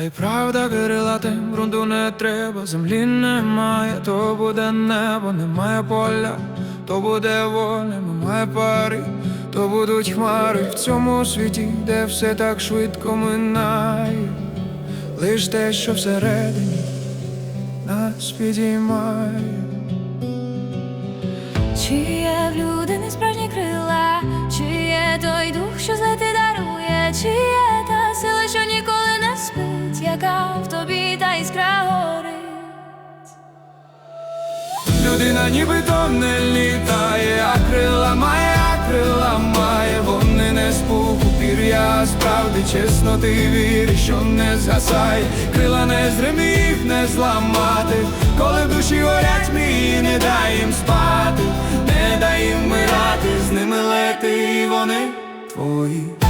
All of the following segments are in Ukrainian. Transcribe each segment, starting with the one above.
Хай правда крилатим ґрунту не треба, землі немає, то буде небо, немає поля, то буде воля, немає пари, то будуть хмари в цьому світі, де все так швидко минає, лиш те, що всередині нас підіймає. Чи є в людини справжні крила, чи є той дух, що злети дарує, чи є Людина нібито не літає, а крила має, а крила має, вони не з пір'я, справді чесно ти віриш, що не згасає, крила не їх не зламати, коли в душі горять мрії, не дай їм спати, не дай їм вмирати, з ними лети, і вони твої.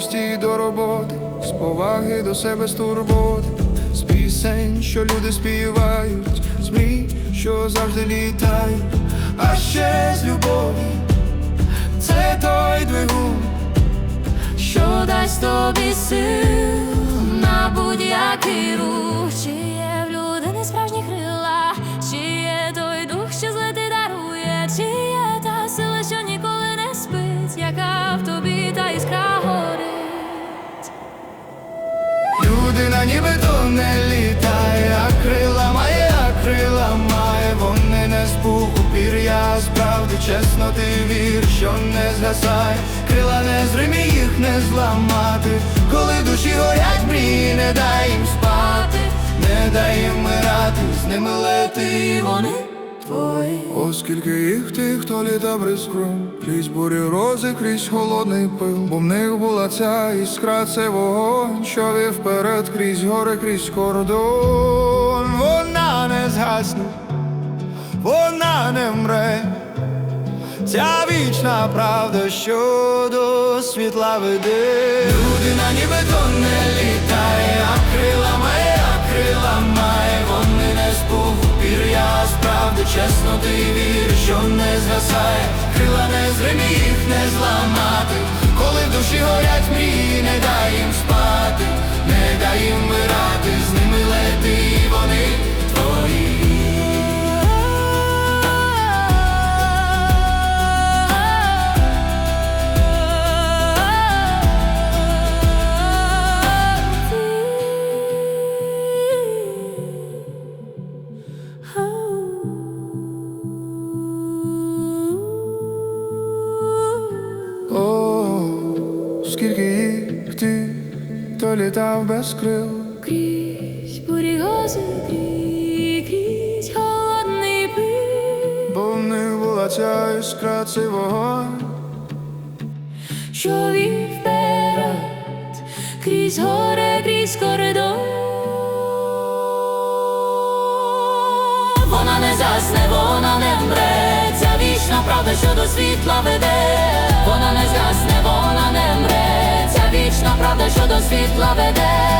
З до роботи, з поваги до себе з турботи, з пісень, що люди співають, з що завжди літають, а ще з любові, це той двигун, Що дасть тобі сил людина нібито не літає, а крила має, а крила має, вони не з пуху пір'я, справді чесно ти вір, що не згасає, крила не зримі, їх не зламати, коли душі горять мрії, не дай їм спати, не дай їм вмирати, з ними лети, вони твої. Оскільки їх тих, хто літа бризкром, крізь бурі рози, крізь холодний пил, бо в них була ця іскра, це вогонь, що вів вперед крізь гори, крізь кордон, вона не згасне, вона не мре. Ця вічна правда, що до світла веде. Людина нібито не літає, а крила ти вір, що не згасає, крила не зримі, не зламати, коли в душі горять мрії, то літав без крил. Крізь бурі гози, крізь, крізь холодний пил, Бо в них була ця іскра, цей вогонь що вів вперед, крізь горе, крізь коридор. Вона не засне, вона не вмре, ця вічна правда, що до світла веде. Вона не світла веде.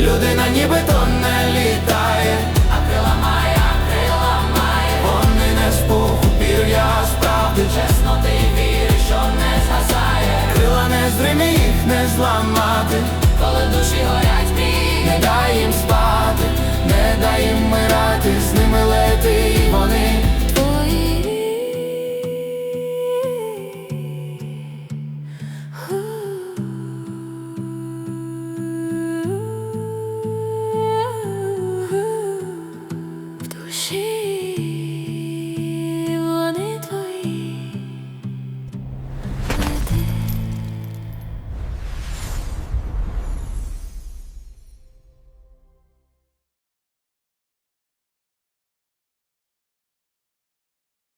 Людина ніби нібито не літає, а крила має, а крила має, вони не з пуху пір'я, справді чесно ти віриш, що не згасає. Крила не зримі їх не зламати, коли душі горять, мрії, не дай їм спати дай їм мирати, з ними лети.